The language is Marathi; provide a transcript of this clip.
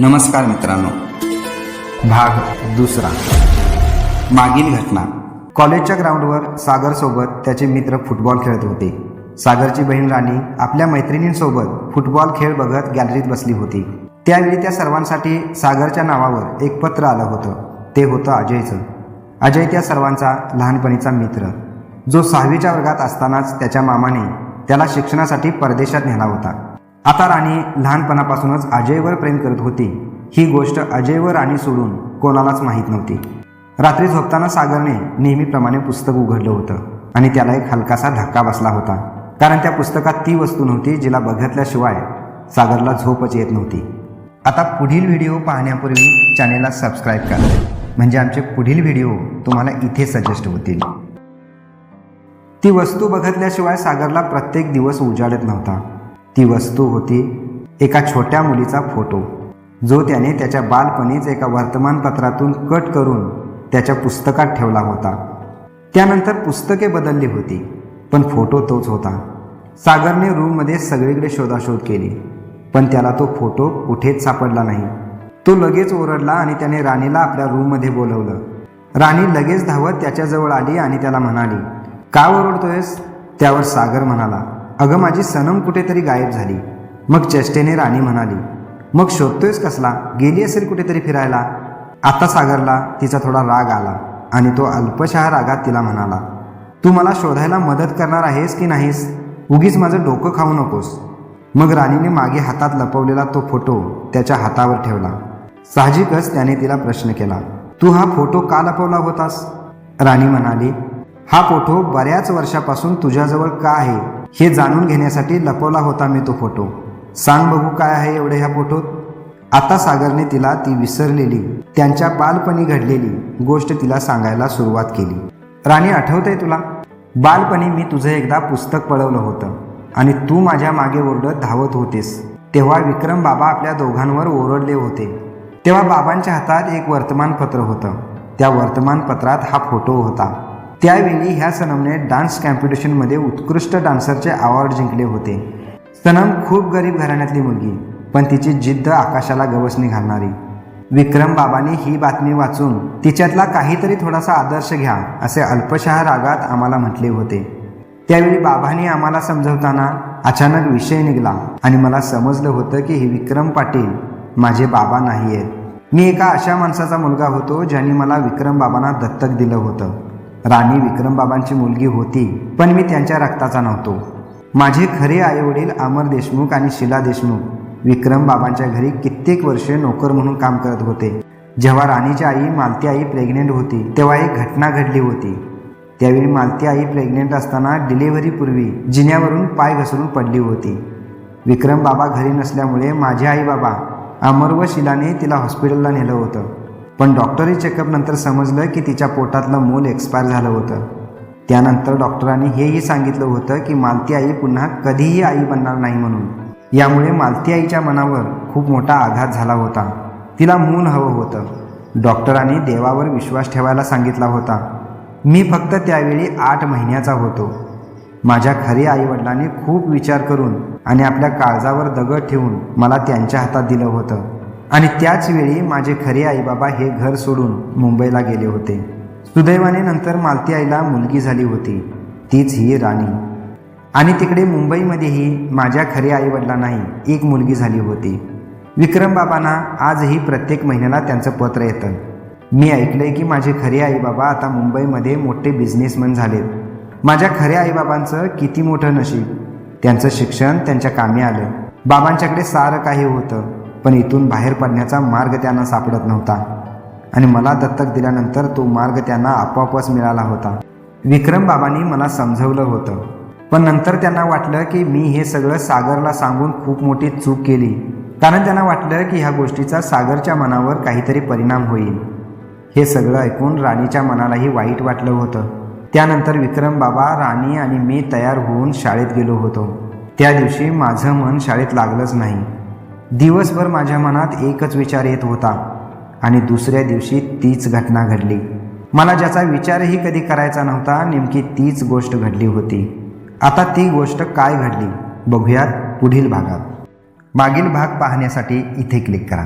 नमस्कार मित्रांनो. भाग दुसरा. मागील घटना. कॉलेजच्या ग्राउंडवर सागरसोबत त्याचे मित्र फुटबॉल खेळत होते. सागरची बहीण राणी आपल्या मैत्रिणींसोबत फुटबॉल खेळ बघत गॅलरीत बसली होती. त्यावेळी त्या सर्वांसाठी सागरच्या नावावर एक पत्र आलं होतं. ते होतं अजयचं. अजय त्या सर्वांचा लहानपणीचा मित्र. जो सहावीच्या वर्गात असतानाच त्याच्या मामाने त्याला शिक्षणासाठी परदेशात नेला होता. आता राणी लहानपणापासूनच अजयवर प्रेम करत होती. ही गोष्ट अजयवर राणी सोडून कोणालाच माहीत नव्हती. रात्री झोपताना सागरने नेहमीप्रमाणे पुस्तक उघडलं होतं आणि त्याला एक हलकासा धक्का बसला होता. कारण त्या पुस्तकात ती वस्तू नव्हती जिला बघितल्याशिवाय सागरला झोपच येत नव्हती. आता पुढील व्हिडिओ पाहण्यापूर्वी चॅनेलला सबस्क्राईब करा. म्हणजे आमचे पुढील व्हिडिओ तुम्हाला इथे सजेस्ट होतील. ती वस्तू बघितल्याशिवाय सागरला प्रत्येक दिवस उजाडत नव्हता. ती वस्तू होती एका छोट्या मुलीचा फोटो जो त्याने त्याच्या बालपणीच एका वर्तमानपत्रातून कट करून त्याच्या पुस्तकात ठेवला होता. त्यानंतर पुस्तके बदलली होती पण फोटो तोच होता. सागरने रूममध्ये सगळीकडे शोधाशोध केली पण त्याला तो फोटो कुठेच सापडला नाही. तो लगेच ओरडला आणि त्याने राणीला आपल्या रूममध्ये बोलवलं. राणी लगेच धावत त्याच्याजवळ आली आणि त्याला म्हणाली का ओरडतोयस? त्यावर सागर म्हणाला अगं माझी सनम कुठेतरी गायब झाली. मग चेष्टेने राणी म्हणाली मग शोधतोयस कसला? गेली असेल कुठेतरी फिरायला? आता सागरला तिचा थोडा राग आला आणि तो अल्पशहा रागात तिला म्हणाला तू मला शोधायला मदत करणार आहेस की नाहीस? उगीच माझं डोकं खाऊ नकोस. मग राणीने मागे हातात लपवलेला तो फोटो त्याच्या हातावर ठेवला. साहजिकच त्याने तिला प्रश्न केला तू हा फोटो का लपवला होतास? राणी म्हणाली हा फोटो बऱ्याच वर्षापासून तुझ्याजवळ का आहे? हे जाणून घेण्यासाठी लपवला होता मी तो फोटो. सांग बघू काय आहे एवढे ह्या फोटोत? आता सागरने तिला ती विसरलेली त्यांच्या बालपणी घडलेली गोष्ट तिला सांगायला सुरुवात केली. राणी आठवतंय तुला? बालपणी मी तुझं एकदा पुस्तक पळवलं होतं आणि तू माझ्या मागे ओरडत धावत होतेस. तेव्हा विक्रम बाबा आपल्या दोघांवर ओरडले होते. तेव्हा बाबांच्या हातात एक वर्तमानपत्र होतं. त्या वर्तमानपत्रात हा फोटो होता. त्यावेळी ह्या सनमने डान्स कॉम्पिटिशनमध्ये उत्कृष्ट डान्सरचे अवॉर्ड जिंकले होते. सनम खूप गरीब घराण्यातली मुलगी पण तिची जिद्द आकाशाला गवसणी घालणारी. विक्रम बाबांनी ही बातमी वाचून तिच्यातला काहीतरी थोडासा आदर्श घ्या असे अल्पशहा रागात आम्हाला म्हटले होते. त्यावेळी बाबांनी आम्हाला समजवताना अचानक विषय निघाला आणि मला समजलं होतं की हे विक्रम पाटील माझे बाबा नाही आहेत मी एका अशा माणसाचा मुलगा होतो ज्यांनी मला विक्रम बाबांना दत्तक दिलं होतं. राणी विक्रमबाबांची मुलगी होती पण मी त्यांच्या रक्ताचा नव्हतो. माझे खरे आईवडील अमर देशमुख आणि शिला देशमुख विक्रमबाबांच्या घरी कित्येक वर्षे नोकर म्हणून काम करत होते. जेव्हा राणीची आई मालती आई प्रेग्नेंट होती तेव्हा एक घटना घडली होती. त्यावेळी मालती आई प्रेग्नेंट असताना डिलिव्हरीपूर्वी जिन्यावरून पाय घसरून पडली होती. विक्रम बाबा घरी नसल्यामुळे माझे आई बाबा अमर व शिलाने तिला हॉस्पिटलला नेलं होतं. पण डॉक्टरी चेकअपनंतर समजलं की तिच्या पोटातलं मूल एक्सपायर झालं होतं. त्यानंतर डॉक्टरांनी हेही सांगितलं होतं की मालती आई पुन्हा कधीही आई बनणार नाही म्हणून. यामुळे मालती आईच्या मनावर खूप मोठा आघात झाला होता. तिला मूल हवं होतं. डॉक्टरांनी देवावर विश्वास ठेवायला सांगितला होता. मी फक्त त्यावेळी आठ महिन्याचा होतो. माझ्या खरे आईवडिलांनी खूप विचार करून आणि आपल्या काळजावर दगड ठेवून मला त्यांच्या हातात दिलं होतं. आणि त्याच वेळी माझे खरे आईबाबा हे घर सोडून मुंबईला गेले होते. सुदैवाने नंतर मालती आईला मुलगी झाली होती. तीच ही राणी. आणि तिकडे मुंबईमध्येही माझ्या खऱ्या आईवडिलांनाही एक मुलगी झाली होती. विक्रम बाबांना आजही प्रत्येक महिन्याला त्यांचं पत्र येतं. मी ऐकलंय की माझे खरे आईबाबा आता मुंबईमध्ये मोठे बिझनेसमॅन झालेत. माझ्या खऱ्या आईबाबांचं किती मोठं नशीब. त्यांचं शिक्षण त्यांच्या कामी आलं. बाबांच्याकडे सारं काही होतं. पण इथून बाहेर पडण्याचा मार्ग त्यांना सापडत नव्हता. आणि मला दत्तक दिल्यानंतर तो मार्ग त्यांना आपोआपच मिळाला होता. विक्रम बाबांनी मला समजवलं होतं. पण नंतर त्यांना वाटलं की मी हे सगळं सागरला सांगून खूप मोठी चूक केली. कारण त्यांना वाटलं की ह्या गोष्टीचा सागरच्या मनावर काहीतरी परिणाम होईल. हे सगळं ऐकून राणीच्या मनालाही वाईट वाटलं होतं. त्यानंतर विक्रम बाबा राणी आणि मी तयार होऊन शाळेत गेलो होतो. त्या दिवशी माझं मन शाळेत लागलंच नाही. दिवसभर माझ्या मनात एकच विचार येत होता आणि दुसऱ्या दिवशी तीच घटना घडली. मला ज्याचा विचारही कधी करायचा नव्हता नेमकी तीच गोष्ट घडली होती. आता ती गोष्ट काय घडली बघूयात पुढील भागात. मागील भाग पाहण्यासाठी इथे क्लिक करा.